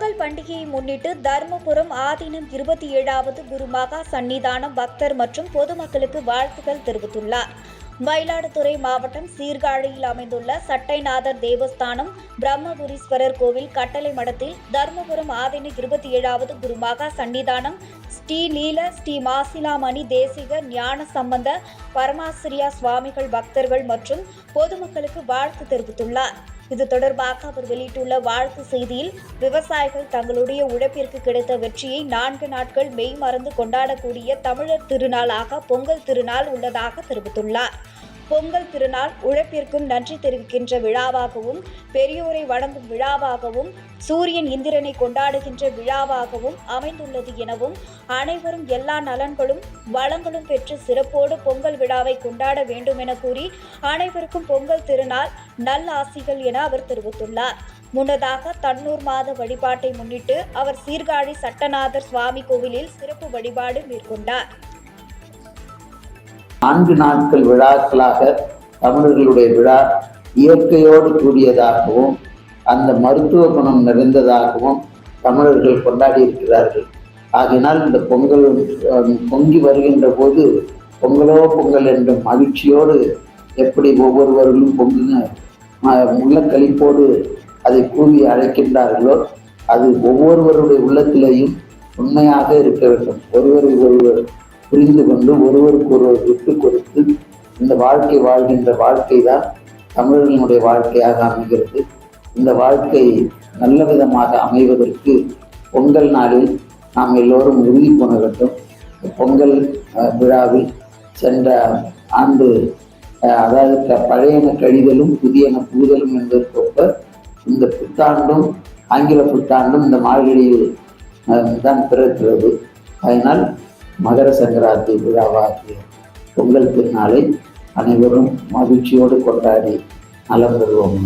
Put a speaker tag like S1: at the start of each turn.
S1: பொங்கல் பண்டிகையை முன்னிட்டு தர்மபுரம் ஆதீனம் இருபத்தி ஏழாவது குரு மகா சன்னிதானம் பக்தர் மற்றும் பொதுமக்களுக்கு வாழ்த்துக்கள் தெரிவித்துள்ளார். மயிலாடுதுறை மாவட்டம் சீர்காழியில் அமைந்துள்ள சட்டைநாதர் தேவஸ்தானம் பிரம்மபுரீஸ்வரர் கோவில் கட்டளை மடத்தில் தர்மபுரம் ஆதீன இருபத்தி ஏழாவது குரு மகா சன்னிதானம் ஸ்ரீ லீல ஸ்ரீ மாசிலாமணி தேசிக ஞான சம்பந்த பரமாசிரியா சுவாமிகள் பக்தர்கள் மற்றும் பொதுமக்களுக்கு வாழ்த்து தெரிவித்துள்ளார். இது தொடர்பாக அவர் வெளியிட்டுள்ள வாழ்த்து செய்தியில் விவசாயிகள் தங்களுடைய உழைப்பிற்கு கிடைத்த வெற்றியை நான்கு நாட்கள் மெய் மறந்து கொண்டாடக்கூடிய தமிழர் திருநாளாக பொங்கல் திருநாள் உள்ளதாக தெரிவித்துள்ளார். பொங்கல் திருநாள் உழைப்பிற்கும் நன்றி தெரிவிக்கின்ற விழாவாகவும் பெரியோரை வணங்கும் விழாவாகவும் சூரியன் இந்திரனை கொண்டாடுகின்ற விழாவாகவும் அமைந்துள்ளது எனவும் அனைவரும் எல்லா நலன்களும் வளங்களும் பெற்று சிறப்போடு பொங்கல் விழாவை கொண்டாட வேண்டும் என கூறி அனைவருக்கும் பொங்கல் திருநாள் நல்ல ஆசிகள் என அவர் தெரிவித்துள்ளார். முன்னதாக தன்னூர் மாத வழிபாட்டை முன்னிட்டு அவர் சீர்காழி சட்டநாதர் சுவாமி கோவிலில் சிறப்பு வழிபாடு மேற்கொண்டார்.
S2: நான்கு நாட்கள் விழாக்களாக தமிழர்களுடைய விழா இயற்கையோடு கூடியதாகவும் அந்த மருத்துவ குணம் நிறைந்ததாகவும் தமிழர்கள் கொண்டாடி இருக்கிறார்கள் ஆகினால் இந்த பொங்கல் பொங்கி வருகின்ற போது பொங்கலோ பொங்கல் என்ற மகிழ்ச்சியோடு எப்படி ஒவ்வொருவர்களும் பொங்குங்க உள்ள கழிப்போடு அதை கூவி அழைக்கின்றார்களோ அது ஒவ்வொருவருடைய உள்ளத்திலேயும் உண்மையாக இருக்க வேண்டும். ஒருவரை ஒருவர் புரிந்து கொண்டு ஒருவருக்கு ஒருவர் விட்டு கொடுத்து இந்த வாழ்க்கை வாழ்கின்ற வாழ்க்கை தான் தமிழர்களுடைய வாழ்க்கையாக அமைகிறது. இந்த வாழ்க்கை நல்ல விதமாக அமைவதற்கு பொங்கல் நாளில் நாம் எல்லோரும் உறுதி பண்ண வேண்டும். பொங்கல் விழாவில் சென்ற ஆண்டு அதாவது பழையன கழிதலும் புதியன புகுதலும் என்பதற்கொப்ப இந்த புத்தாண்டும் ஆங்கில புத்தாண்டும் இந்த மார்கழியில் தான் பிறக்கிறது. அதனால் மகர சங்கராந்தி விழாவாகிய பொங்கல் திருநாளை அனைவரும் மகிழ்ச்சியோடு கொண்டாடி நலம் பெறுவோம்